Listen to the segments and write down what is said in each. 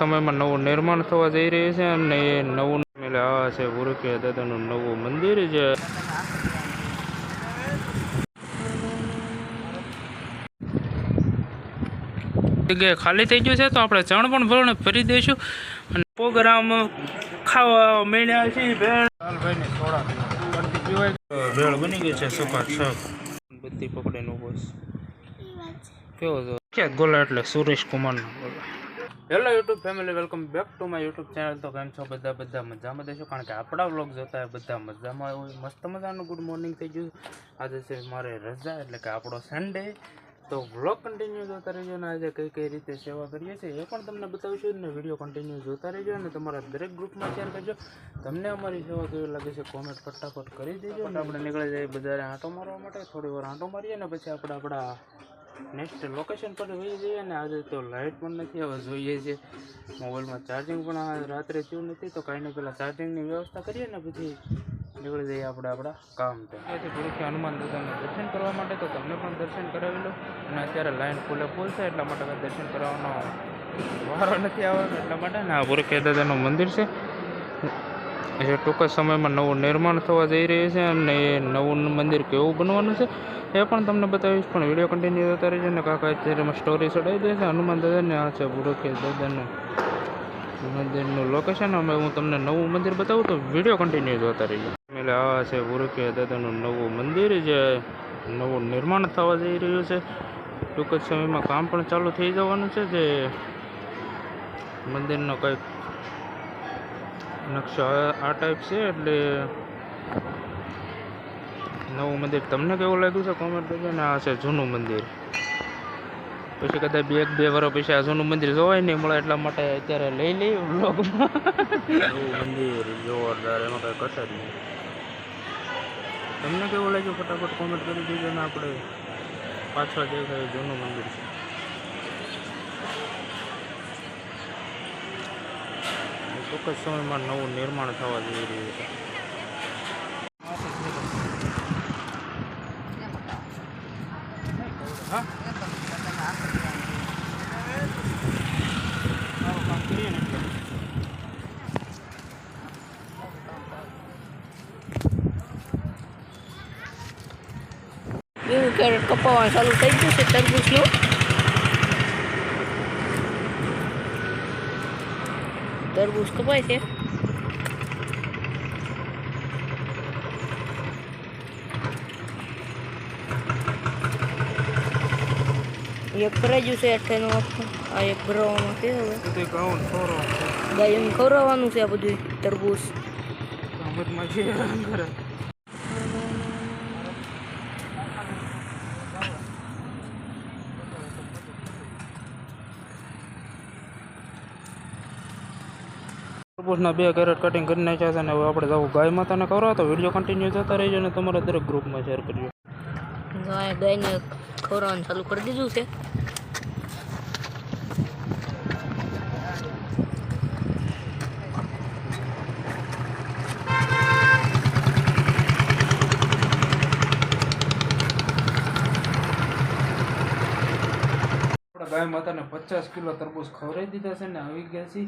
સમયમાં નવું નિર્માણ થવા જઈ રહ્યું છે અને એ નવું એટલે આ છે વૃકે દાદાનું નવું મંદિર છે જગ્યાએ ખાલી થઈ ગયું છે તો આપણે ચણ પણ ભરણ ફરી દઈશું. અને પ્રોગ્રામ ખાવા મળ્યા છે. ભેળ બની ગઈ છે સુકા શાક બધી પકડીને ઊભો છે. કેવો છે? ક્યાં ગોલા એટલે સુરેશ કુમારનો ગોલા? Hello YouTube family welcome back to my YouTube channel તો કેમ છો? બધા બધા મજામાં દેશો કારણ કે આપણા વ્લોગ જોતા હોય બધા મજામાં હોય. મસ્ત મજાનું ગુડ મોર્નિંગ થઈ ગયું. આજે છે મારે રજા એટલે કે આપણો સન્ડે તો વ્લોગ કન્ટિન્યુ જોતા રહેજો અને આજે કઈ કઈ રીતે સેવા કરીએ છીએ એ પણ તમને બતાવીશું અને વીડિયો કન્ટિન્યુ જોતા રહેજો અને તમારા દરેક ગ્રુપમાં શેર કરજો. તમને અમારી સેવા કેવી લાગે છે કોમેન્ટ ફટાફટ કરી દેજો. અને આપણે નીકળી જઈએ બજારે આંટો મારવા માટે થોડી વાર આંટો મારીએ અને પછી આપણે આપણા નેક્સ્ટ લોકેશન પર વહી જઈએ ને આજે તો લાઇટ પણ નથી, હવે જોઈએ છે મોબાઈલમાં ચાર્જિંગ પણ રાત્રે થયું નથી, તો કાંઈ નહીં પહેલાં ચાર્જિંગની વ્યવસ્થા કરીએ ને પછી નીકળી જઈએ આપણે આપણા કામ તો અહીંયાથી ગુરુખી હનુમાન દાદાનું દર્શન કરવા માટે તો તમને પણ દર્શન કરાવી લો. અને અત્યારે લાઈન ફૂલે ફૂલ છે, એટલા માટે દર્શન કરવાનો વારો નથી આવવાનો, એટલા માટે. ને આ ગુરુખી દાદાનું મંદિર છે. જે ટૂંક સમયમાં નવું નિર્માણ થવા જઈ રહ્યું છે અને એ નવું મંદિર કેવું બનવાનું છે એ પણ તમને બતાવીશ. પણ વીડિયો કન્ટિન્યુ થતા રહેશે અને કાકા અત્યારે સ્ટોરી ચડાવી દે છે હનુમાન દાદાને, આ છે ગુરુખી દાદાનું મંદિરનું લોકેશન અમે, હું તમને નવું મંદિર બતાવું તો વીડિયો કન્ટિન્યુ જોતા રહીએ એટલે આ છે ગુરુકિયા દાદાનું નવું મંદિર જે નવું નિર્માણ થવા જઈ રહ્યું છે. ટૂંક જ સમયમાં કામ પણ ચાલુ થઈ જવાનું છે. જે મંદિરનો કંઈક નકશો. આ ટાઈપ છે એટલે નવું મંદિર. તમને કેવું લાગ્યું છે કોમેન્ટ કરજો ને આ છે જૂનું મંદિર. પછી કદાચ બે એક બે વર્ષ પછી આ જૂનું મંદિર જોવાય નહીં મળે એટલા માટે અત્યારે લઈ લઈ વ્લોગમાં. મંદિર જોરદાર, એમાં કઈ કશે જ નહીં. તમને કેવું લાગ્યું? ફટાફટ કોમેન્ટ કરી દીજો ને આપણે પાછળ જે જૂનું મંદિર છે. ટૂંક જ સમયમાં નવું નિર્માણ થવા જઈ રહ્યું છે. એવું કપાવવાનું ચાલુ થઈ ગયું છે, તરબૂચનું. તરબૂચ કપાય છે એક ગયું છે અઠેનું આખું આ એક ભરવામાં છે હવે ગાયોને ખવડાવવાનું છે આ બધું તરબૂચ તરબૂચના બે કેરેટ કટિંગ કરી નાખ્યા છે અને હવે આપણે જવું ગાય માતાને કરો તો વીડિયો કન્ટિન્યુ જતા રહીજો અને તમારા દરેક ગ્રુપમાં શેર કરજો. ગાય ગાયને ખવડાવવાનું ચાલુ કરી દીધું છે. ગાય માતાને પચાસ કિલો તરબૂચ ખવડાવી દીધા છે ને આવી ગયા છે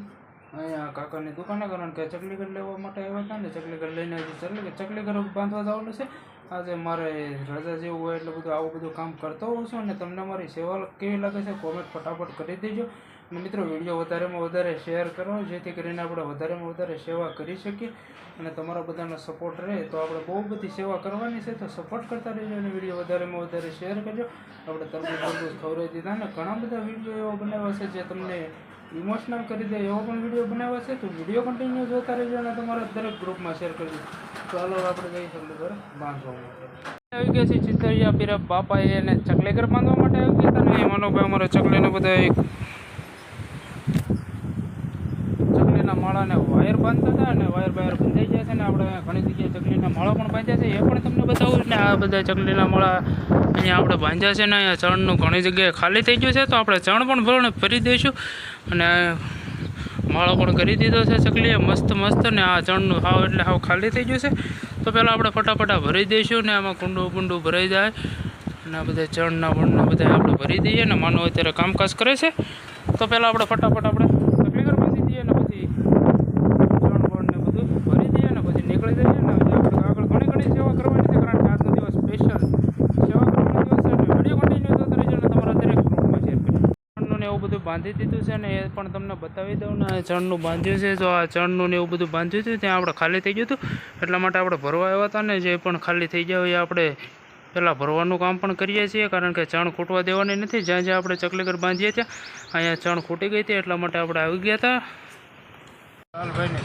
અહીંયા કાકાની દુકાને કારણ કે ચકલીગઢ લેવા માટે આવ્યા હતા ને ચકલીગઢ લઈને હજી ચકલી ચકલીગઢ બાંધવા જવાનું છે. આજે મારે રજા જેવું હોય એટલે બધું આવું બધું કામ કરતો હોઉં છું અને તમને મારી સેવા કેવી લાગે છે કોમેન્ટ ફટાફટ કરી દેજો. અને મિત્રો, વીડિયો વધારેમાં વધારે શેર કરો, જેથી કરીને આપણે વધારેમાં વધારે સેવા કરી શકીએ અને તમારા બધાનો સપોર્ટ રહે. તો આપણે બહુ બધી સેવા કરવાની છે, તો સપોર્ટ કરતા રહેજો અને વીડિયો વધારેમાં વધારે શેર કરજો. આપણે તરબૂચ તરબૂચ ખવડાવી દીધા ને ઘણા બધા વીડિયો એવા બનાવ્યા છે જે તમને ઇમોશનલ કરી દે, એવો પણ વીડિયો બનાવ્યો છે, તો વીડિયો કન્ટિન્યુ જોતા રહેજો અને તમારા દરેક ગ્રુપમાં શેર કરજો ચાલો આપણે જઈ શકીએ ઘર, બાંધવા માટે. આવી ગયા છે ચિતરિયા પીરા બાપા એને ચકલેકર બાંધવા માટે આવી ગયા હતા ને મનોભાઈ અમારે ચકલીને બધા એક ચકલીના માળાને વાયર બાંધતા હતા અને વાયર બાયર બંધાઈ ગયા છે ને આપણે ઘણી જગ્યાએ ચકલીના માળા પણ બાંધ્યા છે. એ પણ તમને બતાવું ને આ બધા ચકલીના માળા અહીંયા આપણે બાંધ્યા છે ને અહીંયા ચણનું ઘણી જગ્યાએ ખાલી થઈ ગયું છે. તો આપણે ચણ પણ ભરણ ભરી દઈશું અને માળો પણ કરી દીધો છે ચકલીએ મસ્ત મસ્ત ને આ ચણનું હાવ એટલે હાવ ખાલી થઈ ગયું છે. તો પહેલાં આપણે ફટાફટ ભરી દઈશું ને આમાં કુંડું કુંડું ભરાઈ જાય અને આ બધા ચણના વણના બધા આપણે ભરી દઈએ ને માનવ અત્યારે કામકાજ કરે છે. તો પહેલાં આપણે ફટાફટ આપણે બાંધી દીધું છે ને એ પણ તમને બતાવી દઉં ને ચણનું બાંધ્યું છે. જો આ ચણનું ને એવું બધું બાંધ્યું હતું ત્યાં આપણે ખાલી થઈ ગયું હતું. એટલા માટે આપણે ભરવા આવ્યા હતા ને જે પણ ખાલી થઈ જાય એ આપણે પહેલાં ભરવાનું કામ પણ કરીએ છીએ કારણ કે ચણ ખૂટવા દેવાની નથી. જ્યાં જ્યાં આપણે ચકલીગર બાંધીએ છીએ અહીંયા ચણ ખૂટી ગઈ હતી એટલા માટે આપણે આવી ગયા હતા. લાલભાઈને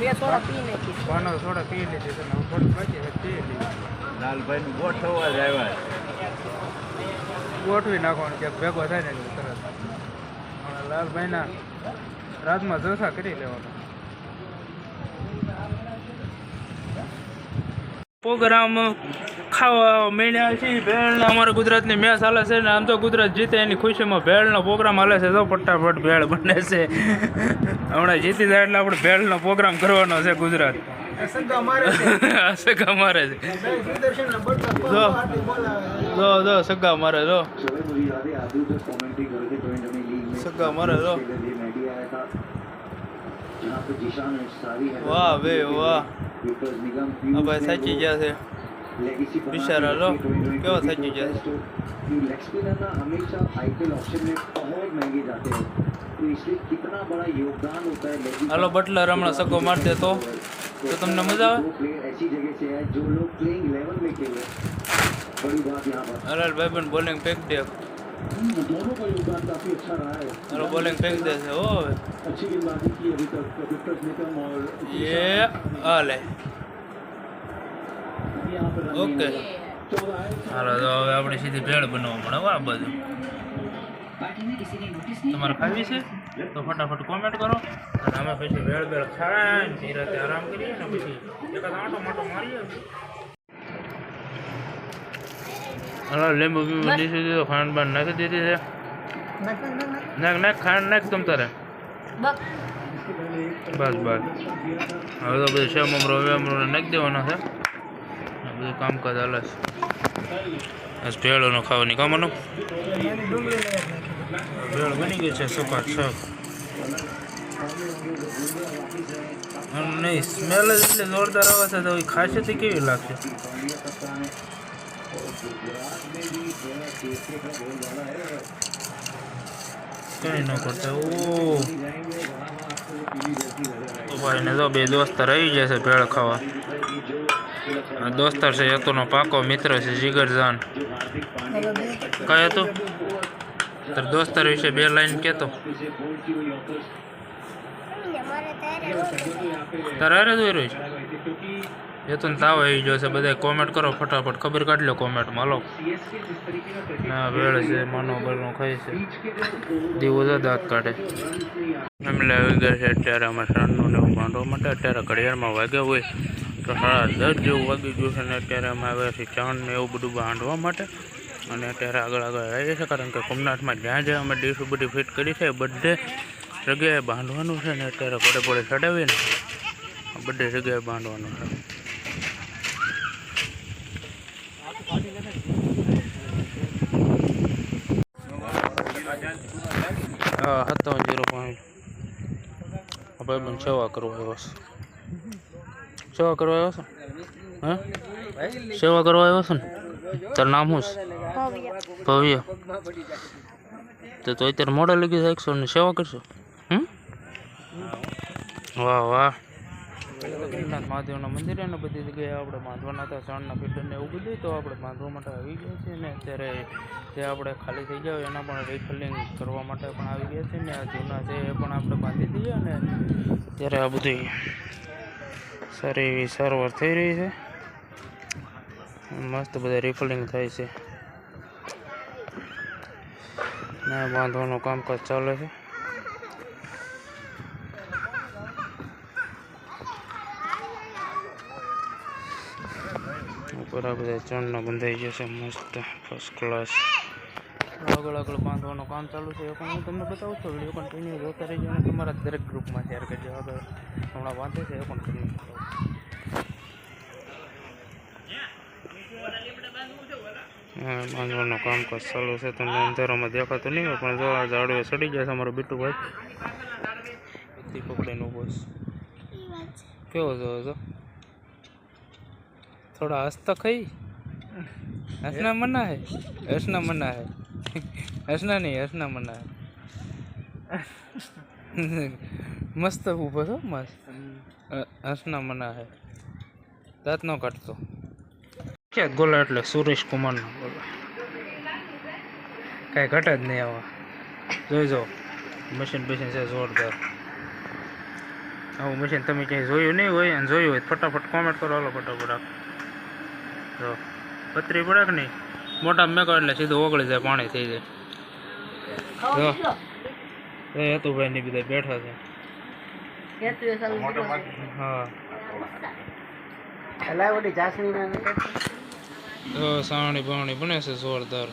બે સોડા પી નાખી પાનો સોડા પી લીધી તમે થોડી બાકી છે પી લીધી. લાલભાઈ નું ગોઠવવા જ આવ્યા ગોઠવી નાખવાનું ક્યાંક ભેગો થાય ને તરત. હવે લાલભાઈના રાતમાં જલસા કરી લેવાના. પ્રોગ્રામ ખાવા મળ્યા છે ભેળના અમારા ગુજરાતની મેચ હાલે છે ને આમ તો ગુજરાત જીતે એની ખુશીમાં ભેળનો પ્રોગ્રામ હાલે છે. તો ફટાફટ ભેળ બને છે. હમણાં જીતી જાય એટલે આપણે ભેળનો પ્રોગ્રામ કરવાનો છે ગુજરાત. સગા મારે છે. જો જો જો સગા મારે, જો. સગા મારે, જો. વાહ, બે, વાહ. આ ભાઈ સાચી ગયા છે બિચારા લો કેવા સાચી ગયા હાલો બટલર હમણાં સગો માર દે તો તો તમને મજા આવે હરાલ ભાઈ પણ બોલિંગ ફેંક દે दोनों का योगदान काफी अच्छा रहा है હાલો બોલિંગ ફેંક દે છે ઓ હવે अच्छी गेंदबाजी की अभी तक विक्टर्स निकम और એ હાલે यहाँ पर ઓકે હાલો તો હવે આપણે સીધી ભેળ બનાવવા પડે વાહ બધું તમારે ખાવી છે તો ફટાફટ કોમેન્ટ કરો અને અમે પછી ભેળ ભેળ ખાઈને નિરાતે આરામ કરીએ ને પછી એકાદ આંટો માટો મારીએ હાલો લીંબુ બીંબુ દીધી દીધો ખાંડ બાંડ નાખી દીધી છે નાખ નાખ ખાંડ નાખ તમ તારે બસ બસ હવે તો બધું સેમ અમરો હવે અમરો નાખી દેવાનો છે આ બધું કામકાજ હાલે છે બસ ભેળોનો ખાવાની કામનું ભેળ બની ગઈ છે સપાટ શાક અને નહીં સ્મેલ જ એટલી જોરદાર આવે છે તો એ ખાશે તે કેવી લાગશે કઈ ન કરતા. ઓ. બે દોસ્તાર આવી જશે ભેળ ખાવા. દોસ્તાર છે એકનો પાકો મિત્ર છે જીગરજાન કયો હતો તાર દોસ્તર વિશે બે લાઈન કહેતો તારે હોય છે? યતુન તાવ આવી ગયો છે બધા કોમેન્ટ કરો ફટાફટ, ખબર કાઢ લો કોમેન્ટમાં હાલો. ના વેળ છે માનો બળનો ખાય છે. દીવો તો દાંત કાઢે. એમને આવી ગયા છે અત્યારે અમે સાંજનું ને એવું બાંધવા માટે, અત્યારે ઘડિયાળમાં વાગ્યા હોય તો સાડા દસ જેવું વાગી ગયું છે ને અત્યારે અમે આવ્યા છીએ ચાંદ ને એવું બધું બાંધવા માટે. અને અત્યારે આગળ આગળ આવીએ છીએ, કારણ કે સોમનાથમાં જ્યાં જ્યાં અમે ડીશ બધી ફિટ કરી છે, બધે જગ્યાએ બાંધવાનું છે ને અત્યારે પડે પડે ચડાવીને બધે જગ્યાએ બાંધવાનો છે. હા સત્તાવન જીરો પોઈન્ટ ભાઈ બંધ સેવા કરવા આવ્યો છે. સેવા કરવા આવ્યો છે? હે? સેવા કરવા આવ્યો છે ને? તારું નામ શું ભવ્ય. તો તો અત્યારે મોડા લગી એકસો ને સેવા કરશો. હમ? વાહ વાહ. સોમનાથ મહાદેવના મંદિરે અને બધી જગ્યાએ આપણે બાંધવાના હતા ચણના ફિલ્ટરને એવું બધું, તો આપણે બાંધવા માટે આવી ગયા છીએ ને અત્યારે જે આપણે ખાલી થઈ ગયા એના પણ રિફિલિંગ કરવા માટે પણ આવી ગયા છે ને આ જૂના છે એ પણ આપણે બાંધી દઈએ અને અત્યારે આ બધી સારી એવી સારવાર થઈ રહી છે. મસ્ત બધા રિફિલિંગ થાય છે. ને બાંધવાનું કામકાજ ચાલે છે. આ બધા ચણના બંધાઈ જશે મસ્ત. ફર્સ્ટ ક્લાસ આગળ આગળ બાંધવાનું કામ ચાલુ છે. એ પણ હું તમને બતાવું છું વીડિયો કન્ટિન્યુ જોતા રહીજો અને તમારા દરેક ગ્રુપમાં શેર કરજો. આગળ હમણાં બાંધે છે એ પણ તમને હા બાંધવાનું કામકાજ ચાલુ છે. તમને અંધારામાં દેખાતું નહીં હોય પણ જો આ ઝાડવે સડી જશે છે અમારો બીટુભાઈ. પકડીને ઊભો છે. કેવો જોવો છો થોડા હસતા ખાઈ. હસના મના હે? હસના મના હે? હસના નહીં, હસના મના હે. મસ્ત ઊભો છો, મસ્ત. હસના મના હે. દાંત નો કાઢતો. કે ગોલા એટલે સુરેશ કુમારનો ગોલા? કાંઈ ઘટે જ નહીં આવા. જોઈજો મશીન બશીન છે જોરદાર. આવું મશીન તમે ક્યાંય જોયું નહીં હોય અને જોયું હોય ફટાફટ કોમેન્ટ કરો, હાલો, ફટાફટ આપ જો પતરી પડે કે નહીં? મોટા મેકો એટલે સીધું ઓગળી જાય પાણી થઈ જાય. જો એ હેતુભાઈ ની બધા બેઠા છે. હા. તો સાવણી બાવણી બને છે જોરદાર.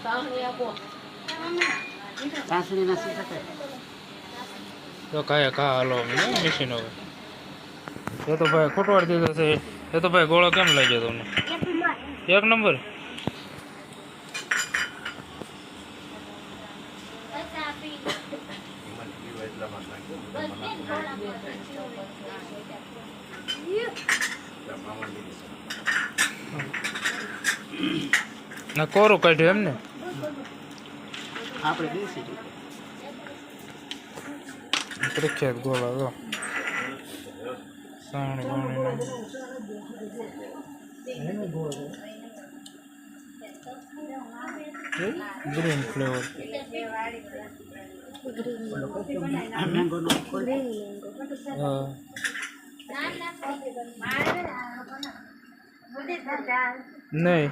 તો કાયા કા હાલો મશીન હવે એ તો ભાઈ ખોટવાડી દીધો છે. એ તો ભાઈ ગોળો કેમ લાગ્યો તમને? એક નંબર. ના કોરું કાઢ્યું એમ ને પ્રખ્યાત ગોળા જો. સાવણી બાવણી ગ્રીન ફ્લેવર નહીં